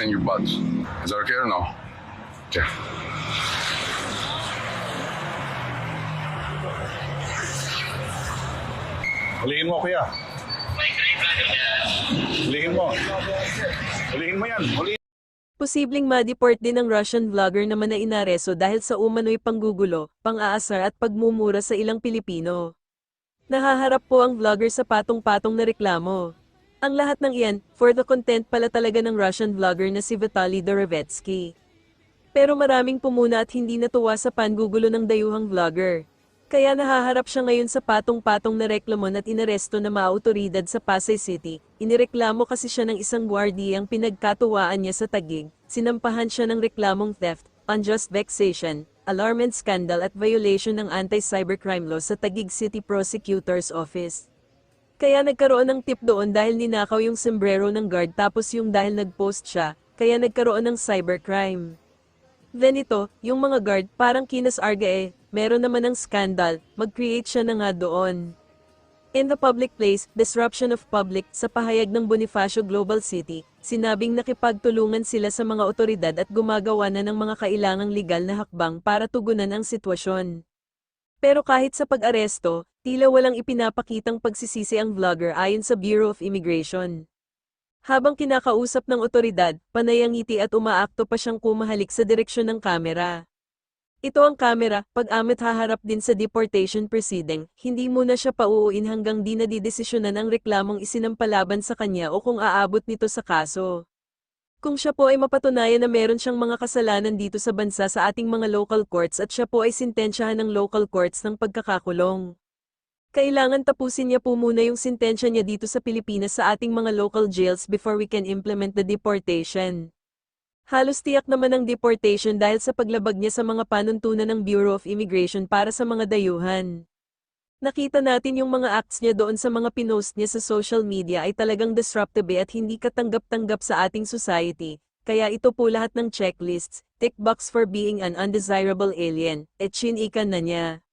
in your butts. Is that okay or no? Okay. Hulihin mo, kuya. Hulihin mo. Hulihin mo yan. Hulihin. Posibleng ma-deport din ang Russian vlogger naman na inareso dahil sa umano'y panggugulo, pang-aasar at pagmumura sa ilang Pilipino. Nahaharap po ang vlogger sa patong-patong na reklamo. Ang lahat ng iyan, for the content pala talaga ng Russian vlogger na si Vitaly Dorevetsky. Pero maraming pumuna at hindi natuwa sa pangugulo ng dayuhang vlogger. Kaya nahaharap siya ngayon sa patong-patong na reklamon at inaresto na mga autoridad sa Pasay City. Inireklamo kasi siya ng isang gwardiyang pinagkatuwaan niya sa tagig. Sinampahan siya ng reklamong theft, unjust vexation, alarmment scandal at violation ng anti-cybercrime law sa Tagig City Prosecutor's Office. Kaya nagkaroon ng tip doon dahil ninakaw yung sombrero ng guard tapos yung dahil nag-post siya, kaya nagkaroon ng cybercrime. Then ito, yung mga guard, parang kinas arga eh, meron naman ng scandal, mag-create siya na nga doon. In the public place, disruption of public, sa pahayag ng Bonifacio Global City, sinabing nakipagtulungan sila sa mga otoridad at gumagawa na ng mga kailangang legal na hakbang para tugunan ang sitwasyon. Pero kahit sa pag-aresto, tila walang ipinapakitang pagsisisi ang vlogger ayon sa Bureau of Immigration. Habang kinakausap ng otoridad, panay ang ngiti at umaakto pa siyang kumahalik sa direksyon ng kamera. Ito ang kamera, pag-amit haharap din sa deportation proceeding, hindi muna siya pauuin hanggang di nadidesisyonan ang reklamong isinampalaban sa kanya o kung aabot nito sa kaso. Kung siya po ay mapatunayan na meron siyang mga kasalanan dito sa bansa sa ating mga local courts at siya po ay sintensyahan ng local courts ng pagkakakulong. Kailangan tapusin niya po muna yung sintensya niya dito sa Pilipinas sa ating mga local jails before we can implement the deportation. Halos tiyak naman ang deportation dahil sa paglabag niya sa mga panuntunan ng Bureau of Immigration para sa mga dayuhan. Nakita natin yung mga acts niya doon sa mga pinost niya sa social media ay talagang disruptive at hindi katanggap-tanggap sa ating society, kaya ito po lahat ng checklists, tick box for being an undesirable alien, et chinikan na niya.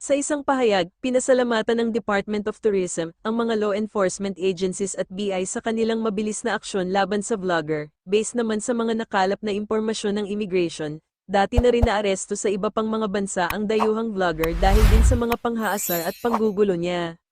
Sa isang pahayag, pinasalamatan ng Department of Tourism ang mga law enforcement agencies at BI sa kanilang mabilis na aksyon laban sa vlogger, based naman sa mga nakalap na impormasyon ng immigration. Dati na rin naaresto sa iba pang mga bansa ang dayuhang vlogger dahil din sa mga panghaasar at panggugulo niya.